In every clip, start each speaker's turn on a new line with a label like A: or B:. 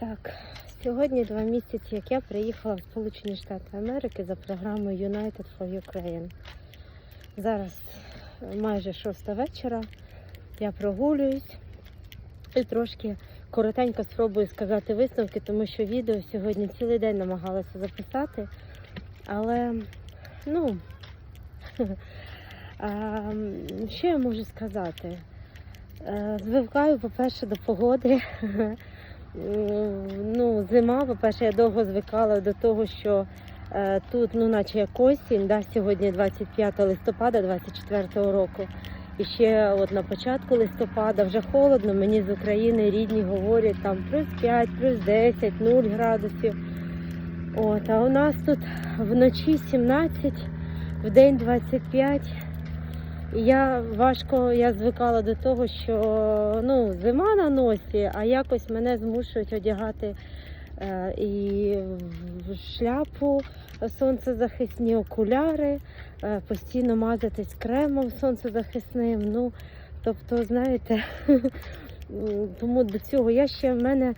A: Так, сьогодні два місяці, як я приїхала в Сполучені Штати Америки за програмою United for Ukraine. Зараз майже шоста вечора. Я прогулююсь і трошки коротенько спробую сказати висновки, тому що відео сьогодні цілий день намагалася записати. Але, ну, що я можу сказати? Е, Звикаю, по-перше, до погоди. Ну, зима, по-перше, я довго звикала до того, що е, тут, ну, наче як осінь, да, сьогодні 25 листопада 24 року. І ще от на початку листопада вже холодно, мені з України рідні говорять там плюс 5, плюс 10, 0 градусів. От, а у нас тут вночі 17, в день 25. Я важко я звикала до того, що ну, зима на носі, а якось мене змушують одягати е, і шляпу, сонцезахисні окуляри, е, постійно мазатись кремом сонцезахисним. Ну, тобто, знаєте, тому до цього я ще в мене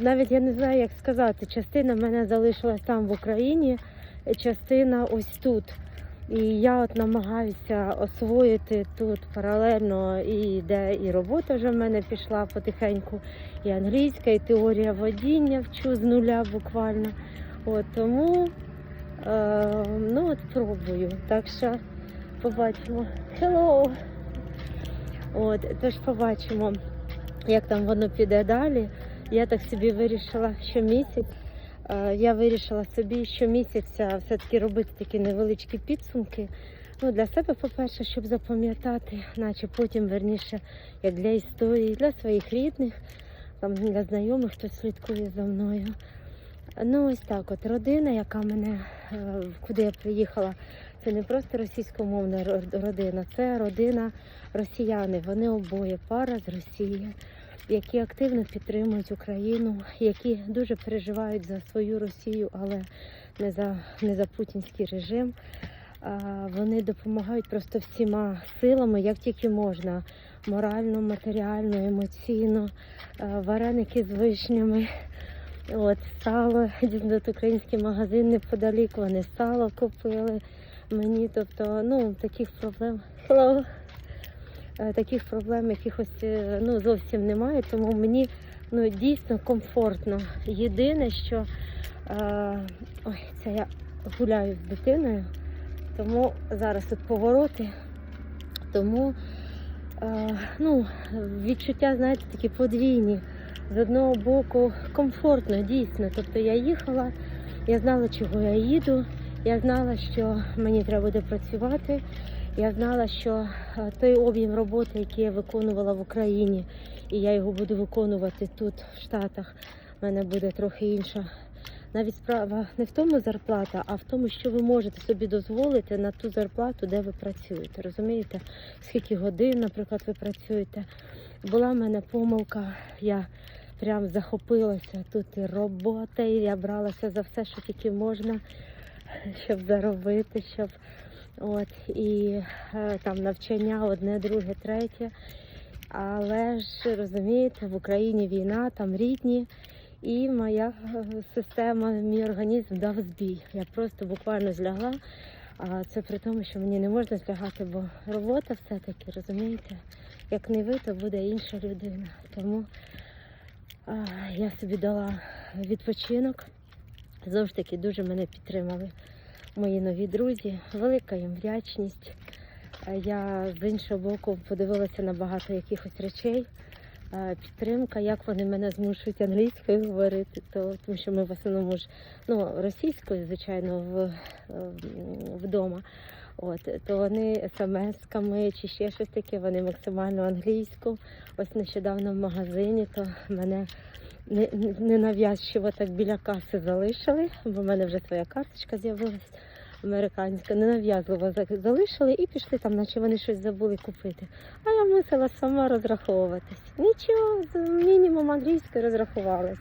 A: навіть я не знаю, як сказати, частина мене залишилась там в Україні, частина ось тут. І я от намагаюся освоїти тут паралельно і де і робота вже в мене пішла потихеньку, і англійська, і теорія водіння вчу з нуля буквально. От тому е, ну от пробую. Так що побачимо. Hello! От, тож побачимо, як там воно піде далі. Я так собі вирішила, що місяць. Е, Я вирішила собі щомісяця все-таки робити такі невеличкі підсумки. Ну, для себе, по-перше, щоб запам'ятати, наче потім верніше, як для історії, для своїх рідних, там для знайомих, хто слідкує за мною. Ну, ось так, от родина, яка мене, е, куди я приїхала, це не просто російськомовна ро- родина, це родина росіяни. Вони обоє пара з Росії які активно підтримують Україну, які дуже переживають за свою Росію, але не за, не за путінський режим. Вони допомагають просто всіма силами, як тільки можна. Морально, матеріально, емоційно, вареники з вишнями. От, сало, тут український магазин неподалік, вони сало купили мені. Тобто, ну, таких проблем. Е, таких проблем якихось е, ну, зовсім немає, тому мені ну, дійсно комфортно. Єдине, що е, ой, це я гуляю з дитиною, тому зараз тут повороти, тому е, ну, відчуття, знаєте, такі подвійні. З одного боку комфортно, дійсно. Тобто я їхала, я знала, чого я їду, я знала, що мені треба буде працювати. Я знала, що е, той об'єм роботи, який я виконувала в Україні, і я його буду виконувати тут, в Штатах, в мене буде трохи інша. Навіть справа не в тому зарплата, а в тому, що ви можете собі дозволити на ту зарплату, де ви працюєте. Розумієте, скільки годин, наприклад, ви працюєте. Була в мене помилка, я прям захопилася тут і робота, і я бралася за все, що тільки можна, щоб заробити, щоб От, і е, там навчання одне, друге, третє. Але ж розумієте, в Україні війна, там рідні, і моя е, система, мій організм дав збій. Я просто буквально злягла. А це при тому, що мені не можна злягати, бо робота все-таки, розумієте, як не ви, то буде інша людина. Тому а, я собі дала відпочинок. Ж таки, дуже мене підтримали мої нові друзі, велика їм вдячність. Е, Я з іншого боку подивилася на багато якихось речей. Е, Підтримка, як вони мене змушують англійською говорити, то тому що ми в основному ж ну російською, звичайно, в, е, вдома. От то вони смс-ками чи ще щось таке, вони максимально англійську. Ось нещодавно в магазині, то мене не- ненав'язчиво так біля каси залишили, бо в мене вже своя карточка з'явилась американська, ненав'язливо за- залишили і пішли там, наче вони щось забули купити. А я мусила сама розраховуватись. Нічого, з мінімум англійською розрахувалась.